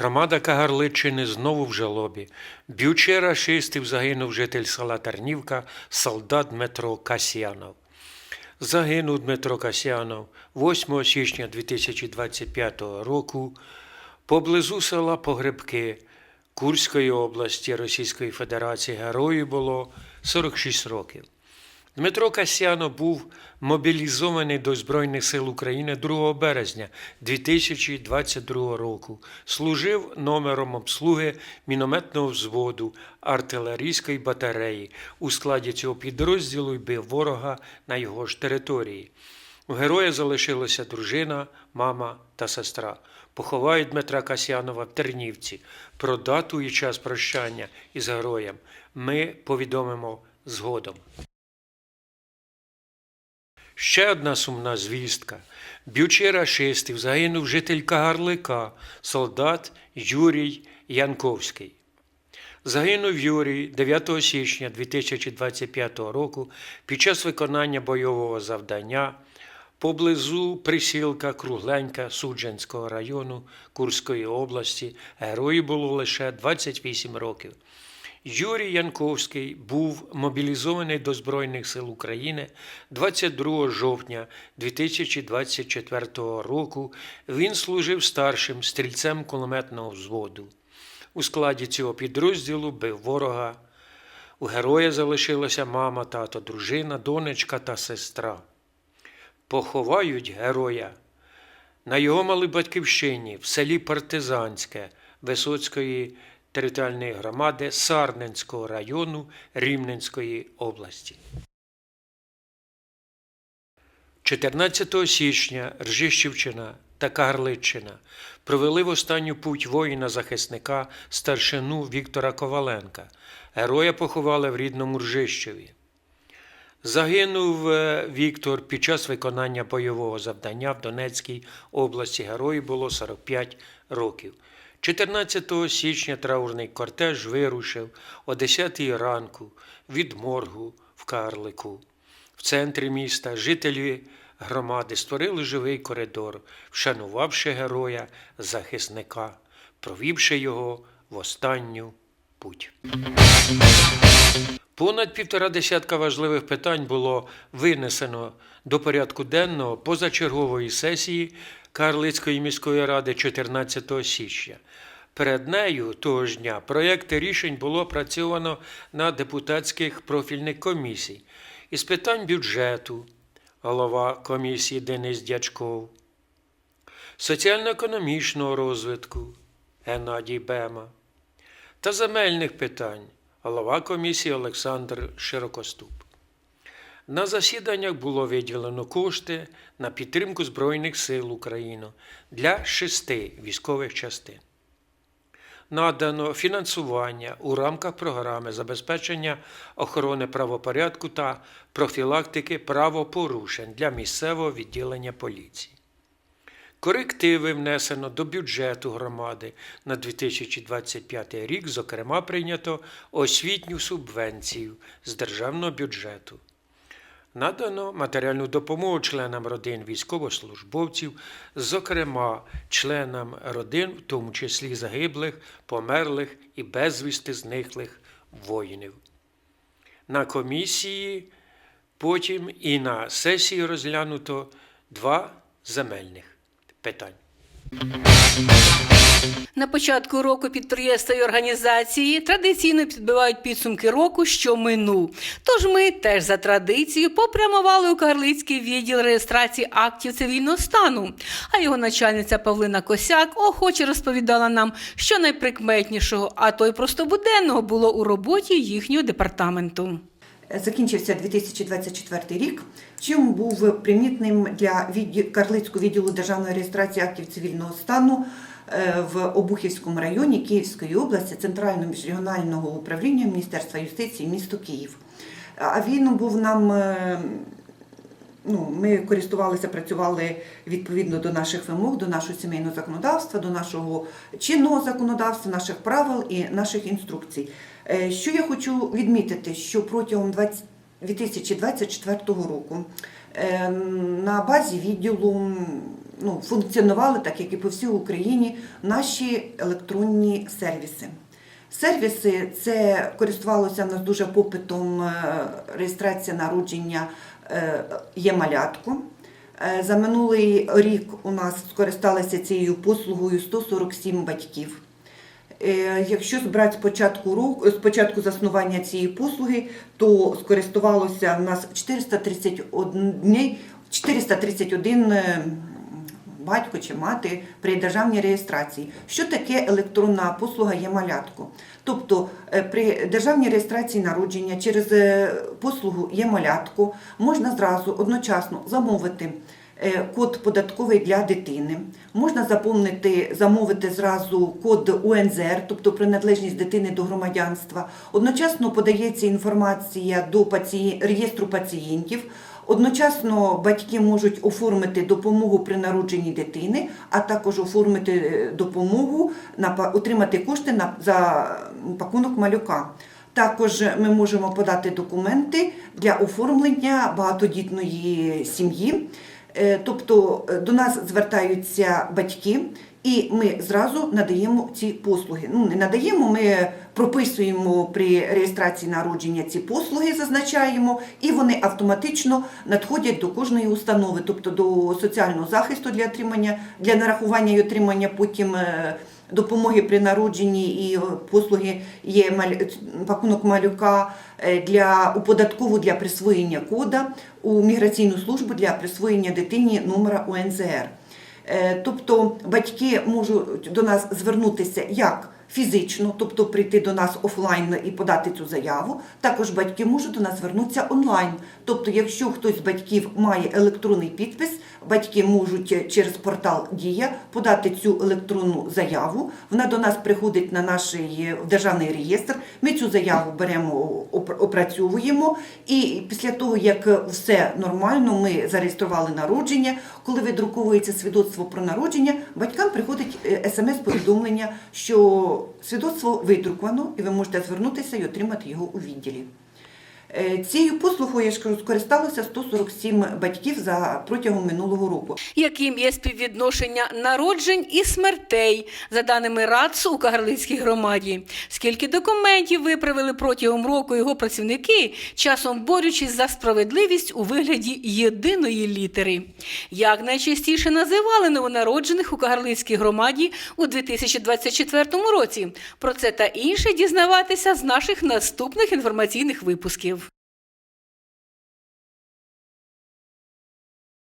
Громада Кагарличини знову в жалобі. Б'ючи рашистів загинув житель села Тарнівка, солдат Дмитро Касьянов. Загинув Дмитро Касьянов 8 січня 2025 року поблизу села Погребки Курської області Російської Федерації герою було 46 років. Дмитро Касьянов був мобілізований до Збройних сил України 2 березня 2022 року. Служив номером обслуги мінометного взводу артилерійської батареї. У складі цього підрозділу й бив ворога на його ж території. У героя залишилася дружина, мама та сестра. Поховають Дмитра Касьянова в Тернівці. Про дату і час прощання із героєм ми повідомимо згодом. Ще одна сумна звістка. Б'ючи рашистів загинув житель Кагарлика, солдат Юрій Янковський. Загинув Юрій 9 січня 2025 року під час виконання бойового завдання поблизу присілка Кругленька Суджанського району Курської області. Герою було лише 28 років. Юрій Янковський був мобілізований до Збройних сил України 22 жовтня 2024 року. Він служив старшим стрільцем кулеметного взводу. У складі цього підрозділу бив ворога. У героя залишилася мама, тато, дружина, донечка та сестра. Поховають героя на його малій батьківщині в селі Партизанське Висоцької територіальної громади Сарненського району Рівненської області. 14 січня Ржищівщина та Кагарличчина провели в останню путь воїна-захисника старшину Віктора Коваленка. Героя поховали в рідному Ржищеві. Загинув е, Віктор під час виконання бойового завдання в Донецькій області. Герою було 45 років. 14 січня траурний кортеж вирушив о 10 ранку від моргу в Карлику. В центрі міста жителі громади створили живий коридор, вшанувавши героя захисника, провівши його в останню путь. Понад півтора десятка важливих питань було винесено до порядку денного позачергової сесії Карлицької міської ради 14 січня. Перед нею того ж дня проєкти рішень було опрацьовано на депутатських профільних комісій із питань бюджету, голова комісії Денис Дячков, соціально-економічного розвитку Геннадій Бема та земельних питань голова комісії Олександр Широкоступ. На засіданнях було виділено кошти на підтримку Збройних сил України для шести військових частин. Надано фінансування у рамках програми забезпечення охорони правопорядку та профілактики правопорушень для місцевого відділення поліції. Корективи внесено до бюджету громади на 2025 рік, зокрема, прийнято освітню субвенцію з державного бюджету. Надано матеріальну допомогу членам родин військовослужбовців, зокрема членам родин, в тому числі загиблих, померлих і безвісти зниклих воїнів. На комісії потім і на сесії розглянуто два земельних питань. На початку року підприємства і організації традиційно підбивають підсумки року, що минув. Тож ми теж за традицією попрямували у Карлицький відділ реєстрації актів цивільного стану. А його начальниця Павлина Косяк охоче розповідала нам, що найприкметнішого, а то й просто буденного було у роботі їхнього департаменту. Закінчився 2024 рік, чим був примітним для Карлицького відділу державної реєстрації актів цивільного стану в Обухівському районі Київської області Центрального міжрегіонального управління Міністерства юстиції місто Київ. А він був нам. е, Ну, ми користувалися, працювали відповідно до наших вимог, до нашого сімейного законодавства, до нашого чинного законодавства, наших правил і наших інструкцій. Е, Що я хочу відмітити, що протягом 20 2024 року Е, На базі відділу ну, функціонували, так як і по всій Україні, наші електронні сервіси. Сервіси це користувалося в нас дуже попитом е, реєстрація народження е, є малятко. Е, За минулий рік у нас скористалися цією послугою 147 батьків. Якщо брати з початку року, з початку заснування цієї послуги, то скористувалося в нас 431, дней- 431 е, батько чи мати при державній реєстрації. Що таке електронна послуга є малятко? Тобто е, при державній реєстрації народження через е, послугу є малятко можна зразу одночасно замовити е, код податковий для дитини. Можна заповнити, замовити зразу код УНЗР, тобто приналежність дитини до громадянства. Одночасно подається інформація до паці... реєстру пацієнтів. Одночасно батьки можуть оформити допомогу при народженні дитини, а також оформити е, допомогу на отримати кошти на за пакунок малюка. Також ми можемо подати документи для оформлення багатодітної сім'ї. Е, Тобто е, до нас звертаються батьки, і ми зразу надаємо ці послуги. Ну, не надаємо, ми прописуємо при реєстрації народження ці послуги, зазначаємо, і вони автоматично надходять до кожної установи, тобто до соціального захисту для отримання, для нарахування і отримання потім. е, Допомоги при народженні і е, послуги є пакунок малюка е, для у податкову для присвоєння кода у міграційну службу для присвоєння дитині номера УНЗР. Е, Тобто батьки можуть до нас звернутися як фізично, тобто прийти до нас офлайн і подати цю заяву. Також батьки можуть до нас звернутися онлайн. Тобто, якщо хтось з батьків має електронний підпис, батьки можуть через портал Дія подати цю електронну заяву. Вона до нас приходить на наш е, державний реєстр. Ми цю заяву беремо, оп- опрацьовуємо, і після того, як все нормально, ми зареєстрували народження. Коли видруковується свідоцтво про народження, батькам приходить е, смс-повідомлення, що свідоцтво видруковано, і ви можете звернутися і отримати його у відділі. Е, Цією послугою скористалося 147 батьків за протягом минулого року. Яким є співвідношення народжень і смертей, за даними РАЦУ у Кагарлицькій громаді? Скільки документів виправили протягом року його працівники, часом борючись за справедливість у вигляді єдиної літери? Як найчастіше називали новонароджених у Кагарлицькій громаді у 2024 році? Про це та інше дізнаватися з наших наступних інформаційних випусків.